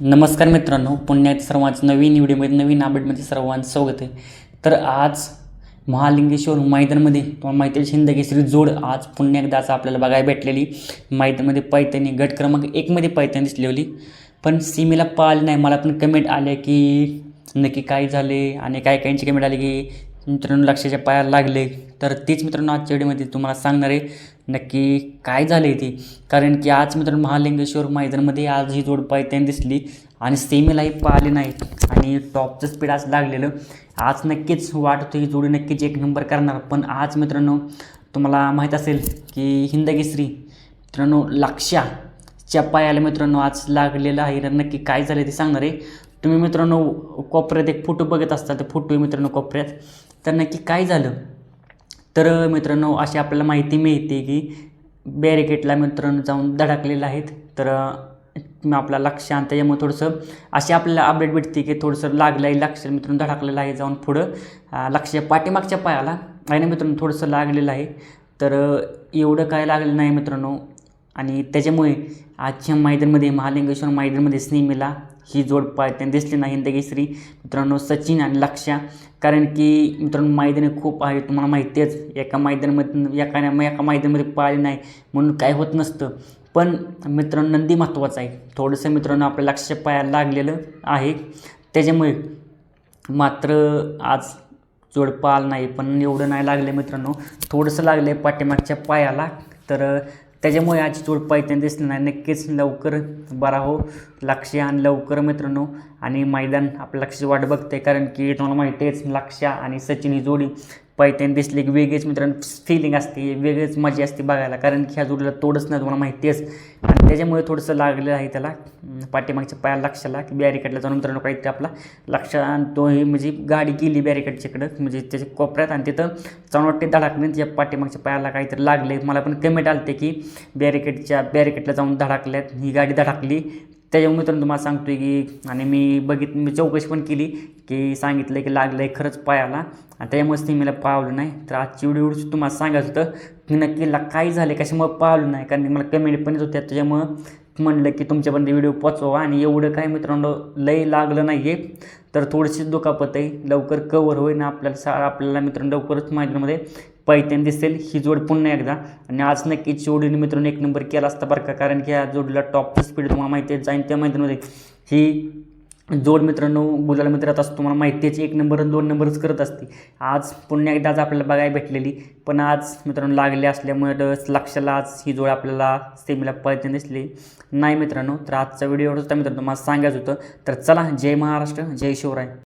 नमस्कार मित्रांनो पुण्यात सर्वांचं नवीन व्हिडिओमध्ये नवीन अपडेटमध्ये सर्वांचं स्वागत आहे. तर आज महालिंगेश्वर मैदानमध्ये तुम्हाला माहिती आहे जोड आज पुन्हा एकदाच आपल्याला बघायला भेटलेली. मैदानमध्ये पैठणी गट क्रमांक एकमध्ये पैठणी दिसली होती पण सीमेला पाहिलं नाही. मला पण कमेंट आल्या की नक्की काय झाले आणि काय काहींची कमेंट आली की मित्रांनो लक्षाच्या पायाला लागले. तर तीच मित्रांनो आजच्या व्हिडिओमध्ये तुम्हाला सांगणार आहे. नक्की काय झालं आहे ती? कारण की आज मित्रांनो महालिंगेश्वर मैदानमध्ये आज ही जोड पायत्याने दिसली आणि सेमीलाही पाहिली नाही. आणि टॉपचं स्पीड आज लागलेलं. आज नक्कीच वाटतं ही जोडी नक्कीच एक नंबर करणार. पण आज मित्रांनो तुम्हाला माहीत असेल की हिंदकेसरी मित्रांनो लक्षाच्या पायाला मित्रांनो आज लागलेलं आहे. तर नक्की काय झालं ते सांगणार आहे. तुम्ही मित्रांनो कोपऱ्यात एक फोटो बघत असता ते फोटो मित्रांनो कोपऱ्यात. तर नक्की काय झालं? तर मित्रांनो अशी आपल्याला माहिती मिळते की बॅरिकेटला मित्रांनो जाऊन धडकलेलं आहेत. तर आपला लक्ष आणि त्याच्यामुळे थोडंसं अशी आपल्याला अपडेट भेटते की थोडंसं लागलं आहे लक्ष मित्रांनो धडकलेलं आहे जाऊन पुढं. लक्ष पाठीमागच्या पायाला आहे ना मित्रांनो थोडंसं लागलेलं आहे. तर एवढं काय लागलं नाही मित्रांनो. आणि त्याच्यामुळे आजच्या मैदानमध्ये महालिंगेश्वर मैदानमध्ये स्नेमीला ही जोड पाळताना दिसली नाही. हिंदकेसरी मित्रांनो सचिन आणि लक्ष्या. कारण की मित्रांनो मैदाने खूप आहे तुम्हाला माहिती आहेच एका मैदानामध्ये एका एका मैदानामध्ये पाळले नाही म्हणून काय होत नसतं. पण मित्रांनो नंदी महत्त्वाचं आहे. थोडंसं मित्रांनो आपल्या लक्ष पायाला लागलेलं आहे. त्याच्यामुळे मात्र आज जोड पाल नाही पण एवढं नाही लागलं मित्रांनो. थोडंसं लागलं आहे पाठीमागच्या पायाला. तर त्याच्यामुळे आज जोड पायथ्याने दिसलं नाही. नक्कीच लवकर बरा हो. लक्ष आणि लवकर मित्रांनो. आणि मैदान आपलं लक्ष वाट बघते कारण की तुम्हाला माहिती आहेच लक्ष आणि सचिन ही जोडी पायथ्याने दिसली की वेगळीच मित्रांनो फिलिंग असते वेगळीच मजा असते बघायला. कारण की ह्या जोडीला तोडच नाही तुम्हाला माहिती आहेच. आणि त्याच्यामुळे थोडंसं लागलेलं आहे त्याला पाठीमागच्या पायाला लक्षाला की बॅरिकेडला जाऊन मित्रांनो काहीतरी आपला लक्ष आणि तोही हे म्हणजे गाडी गेली बॅरिकेडच्याकडं म्हणजे त्याच्या कोपऱ्यात आणि तिथं जाऊन वाटते त्याच्या पाठीमागच्या पायाला काहीतरी लागले मला पण कमेंट आलते की बॅरिकेडच्या बॅरिकेडला जाऊन धडाकल्यात ही गाडी धडाकली. त्याच्यामुळे मित्रांनो तुम्हाला सांगतो आहे की आणि मी बघित मी चौकशी पण केली की सांगितलं की लागलं आहे खरंच पायाला. आणि त्याच्यामुळेच ती मला पावलं नाही. तर आजची व्हिडिओ तुम्हाला सांगायचं होतं की नक्की काय झालं कशामुळे पावलं नाही? कारण मला कमेंट पण येत होत्या. त्याच्यामुळं म्हणलं की तुमच्यापर्यंत व्हिडिओ पोचवा आणि एवढं काय मित्रांनो लय लागलं नाही आहे तर थोडीशी दुखापत आहे. लवकर कवर होईल आपल्याला सा आपल्याला मित्रांनो लवकरच माहितीमध्ये पैठण दिसेल ही जोड पुन्हा एकदा. आणि आज नक्कीच जोडीने मित्रांनो एक नंबर केला असता बरं का? कारण की ह्या जोडीला टॉपची स्पीड तुम्हाला माहिती आहे जाईन त्या मैदानामध्ये. ही जोड मित्रांनो गुलाल मित्रात असतो तुम्हाला माहिती आहे एक नंबर आणि दोन नंबरच करत असते. आज पुन्हा एकदाच आपल्याला बघायला भेटलेली. पण आज मित्रांनो लागले असल्यामुळे लक्षाला आज ही जोड आपल्याला सेमीला पळताना दिसली. नाही मित्रांनो तर आजचा व्हिडिओ होता मित्रांनो मला सांगायचं होतं. तर चला जय महाराष्ट्र जय शिवराय.